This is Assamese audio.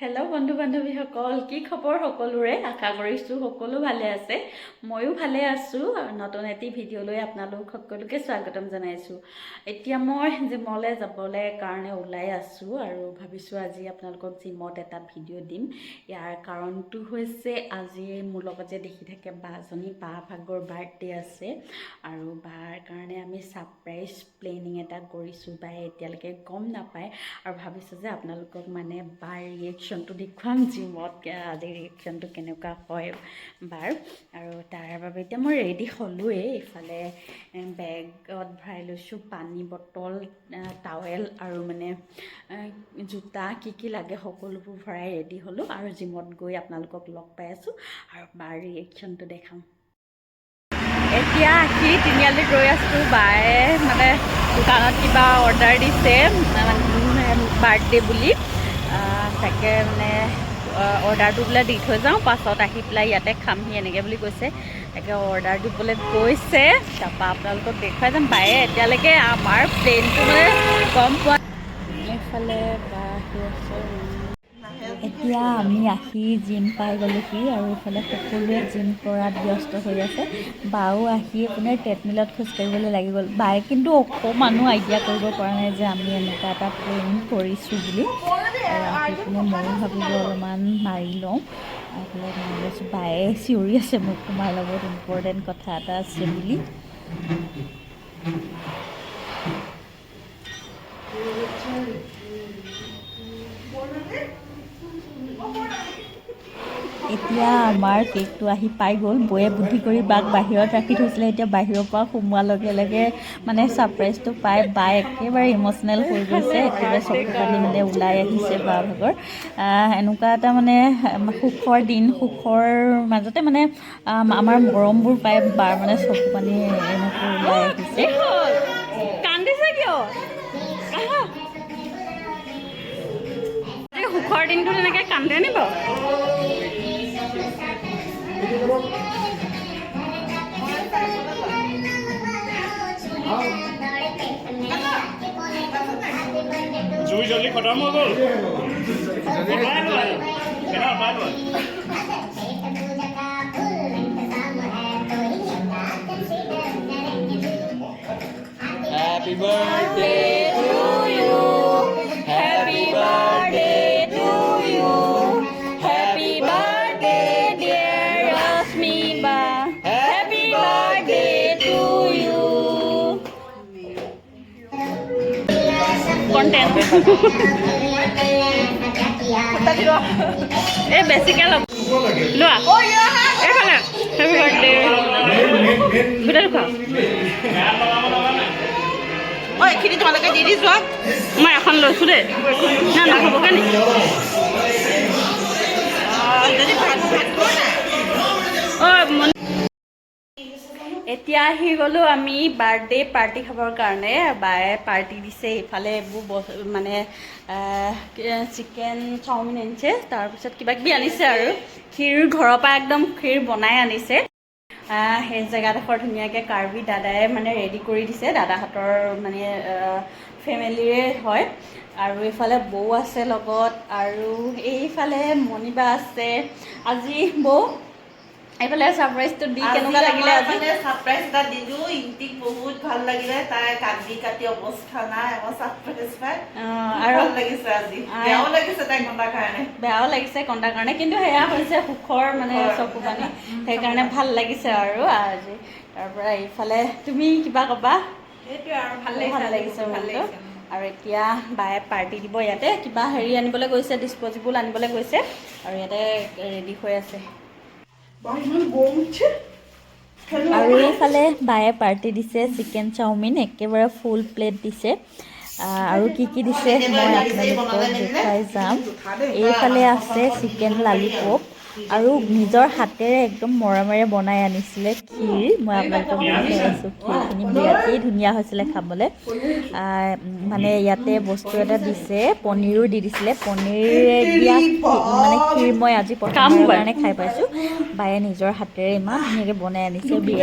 হেল্ল' বন্ধু বান্ধৱীসকল কি খবৰ সকলোৰে? আশা কৰিছোঁ সকলো ভালে আছে। ময়ো ভালে আছোঁ। নতুন এটি ভিডিঅ'লৈ আপোনালোক সকলোকে স্বাগতম জনাইছোঁ। এতিয়া মই জিমলৈ যাবলৈ কাৰণে ওলাই আছোঁ আৰু ভাবিছোঁ আজি আপোনালোকক জিমত এটা ভিডিঅ' দিম। ইয়াৰ কাৰণটো হৈছে আজি মোৰ লগত যে দেখি থাকে বাজনী বা ভাগৰ বাৰ্থডে আছে আৰু বাৰ কাৰণে আমি ছাৰপ্ৰাইজ প্লেনিং এটা কৰিছোঁ। বাই এতিয়ালৈকে গম নাপায় আৰু ভাবিছোঁ যে আপোনালোকক মানে বাৰ ৰিয়েকশ্যনটো দেখুৱাম জিমত আজি ৰিয়েকশ্যনটো কেনেকুৱা হয় বাৰ। আৰু তাৰ বাবে এতিয়া মই ৰেডি হ'লোৱেই। ইফালে এ, বেগত ভৰাই লৈছোঁ পানী বটল টাৱেল আৰু মানে জোতা কি কি লাগে সকলোবোৰ ভৰাই ৰেডি হ'লোঁ। আৰু জিমত গৈ আপোনালোকক লগ পাই আছোঁ আৰু বাৰ ৰিয়েকশ্যনটো দেখাম। এতিয়া আহি তিনিআলিত ৰৈ আছোঁ। বায়ে মানে দোকানত কিবা অৰ্ডাৰ দিছে বাৰ্থডে বুলি। তাকে মানে অৰ্ডাৰটো বোলে দি থৈ যাওঁ, পাছত আহি পেলাই ইয়াতে খামহি এনেকৈ বুলি কৈছে। তাকে অৰ্ডাৰ দিবলৈ গৈছে তাৰপৰা আপোনালোকক দেখুৱাই যাম। বায়ে এতিয়ালৈকে আমাৰ প্লেনটো মানে গম পোৱা এইফালে বা এতিয়া আমি আহি জিম পাই গ'লোহি আৰু ইফালে সকলোৱে জিম কৰাত ব্যস্ত হৈ আছে। বাও আহি আপোনাৰ ট্ৰেডমিলত খোজকাঢ়িবলৈ লাগি গ'ল। বায়ে কিন্তু অকণমানো আইডিয়া কৰিব পৰা নাই যে আমি এনেকুৱা এটা প্লেন কৰিছোঁ বুলি। পিনে ময়ো ভাবিলোঁ অলপমান মাৰি লওঁ। এইফালে মাৰি বায়ে চিঞৰি আছে মোক তোমাৰ লগত ইম্পৰ্টেণ্ট কথা এটা আছে বুলি। এতিয়া আমাৰ কেকটো আহি পাই গ'ল বৌয়ে বুদ্ধি কৰি বাক বাহিৰত ৰাখি থৈছিলে এতিয়া বাহিৰৰ পৰা সোমোৱাৰ লগে লগে মানে ছাৰপ্ৰাইজটো পাই বাই একেবাৰে ইম'চনেল হৈ গৈছে একেবাৰে চকু পানী মানে ওলাই আহিছে বা ভাগৰ এনেকুৱা এটা মানে সুখৰ দিন সুখৰ মাজতে মানে আমাৰ মৰমবোৰ পাই বাৰ মানে চকু পানী এনেকৈ ওলাই আহিছে। কান্দিছে কিয়? সুখৰ দিনটো তেনেকৈ কান্দে নি বাৰু? জুই জলদি খতম হৈ গ'ল অঁতৰাই লোৱা এটা অঁতৰাই লোৱা Happy birthday এই বেছিকৈ ল'ব লোৱা এইফালে হেপী বাৰ্থডে ঐ এইখিনি তোমালোকে দি দি যোৱা মই এখন লৈছোঁ দেই না নহ'বগৈ নি এতিয়া আহি গ'লোঁ আমি বাৰ্থডে পাৰ্টি খাবৰ কাৰণে। বায়ে পাৰ্টি দিছে, ইফালে এইবোৰ মানে চিকেন, চাওমিন আনিছে। তাৰপিছত কিবা কিবি আনিছে আৰু। ক্ষীৰ ঘৰৰ পৰা একদম ক্ষীৰ বনাই আনিছে। সেই জেগাডোখৰ ধুনীয়াকৈ কাৰ্বি দাদাই মানে ৰেডি কৰি দিছে। দাদাহঁতৰ মানে ফেমিলিৰে হয়। আৰু এইফালে বৌ আছে লগত। আৰু এইফালে মণিবা আছে। আজি বৌ এইফালে ছাৰপ্ৰাইজটো দি কেনেকুৱা লাগিলে আজি? ছাৰপ্ৰাইজ এটা দিলো ইণ্টিক বহুত ভাল লাগিলে তাই কান্দি কাটি অৱস্থা নাই আমাৰ ছাৰপ্ৰাইজ পাই। আৰু ভাল লাগিছে আজি। বেয়াও লাগিছে তাইক মতাৰ কাৰণে। বেয়াও লাগিছে কন্দাৰ কাৰণে কিন্তু সেয়া হৈছে সুখৰ মানে। চকু পানী। সেইকাৰণে ভাল লাগিছে আৰু আজি। তাৰপৰা এইফালে তুমি কিবা ক'বা? সেইটোৱে আৰু ভাল ভাল লাগিছে মনটো আৰু এতিয়া বায়ে পাৰ্টি দিব ইয়াতে কিবা হেৰি আনিবলৈ গৈছে ডিছপ'জিবল আনিবলৈ গৈছে। আৰু ইয়াতে ৰেডি হৈ আছে। আৰু এইফালে বায়ে পাৰ্টি দিছে চিকেন চাওমিন একেবাৰে ফুল প্লেট দিছে। আৰু কি কি দিছে মই আপোনালোকক দেখুৱাই যাম। এইফালে আছে চিকেন লালিপপ আৰু নিজৰ হাতেৰে একদম মৰমেৰে বনাই আনিছিলে ক্ষীৰ। মই আপোনালোকক দেখুৱাই আছোঁ ক্ষীৰখিনি বিৰাটেই ধুনীয়া হৈছিলে খাবলৈ। মানে ইয়াতে বস্তু এটা দিছে পনীৰো দি দিছিলে। পনীৰে দিয়া মানে ক্ষীৰ মই আজি প্ৰথমবাৰৰ কাৰণে খাই পাইছোঁ। বায়ে নিজৰ হাতেৰে ইমান ধুনীয়াকৈ বনাই আনিছে। বিৰাট